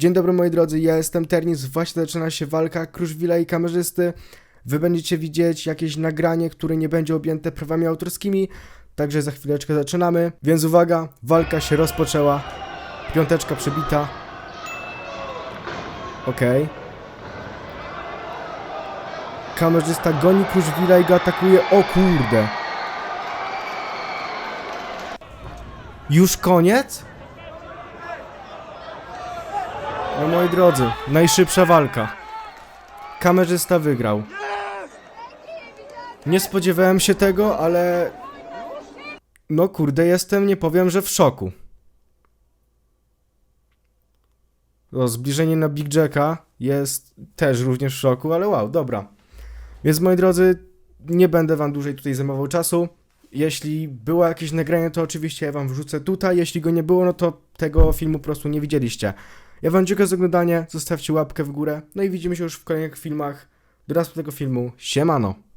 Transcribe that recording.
Dzień dobry moi drodzy, ja jestem Ternis, właśnie zaczyna się walka Kruszwila i kamerzysty. Wy będziecie widzieć jakieś nagranie, które nie będzie objęte prawami autorskimi, także za chwileczkę zaczynamy. Więc uwaga, walka się rozpoczęła. Piąteczka przebita. Okej. Kamerzysta goni Kruszwila i go atakuje. O kurde. Już koniec? No moi drodzy, najszybsza walka. Kamerzysta wygrał. Nie spodziewałem się tego, ale... No kurde, jestem, nie powiem, że w szoku. O, zbliżenie na Big Jacka jest też również w szoku, ale wow, dobra. Więc moi drodzy, nie będę wam dłużej tutaj zajmował czasu. Jeśli było jakieś nagranie, to oczywiście ja wam wrzucę tutaj. Jeśli go nie było, no to tego filmu po prostu nie widzieliście. Ja wam dziękuję za oglądanie, zostawcie łapkę w górę, no i widzimy się już w kolejnych filmach. Do następnego filmu, siemano!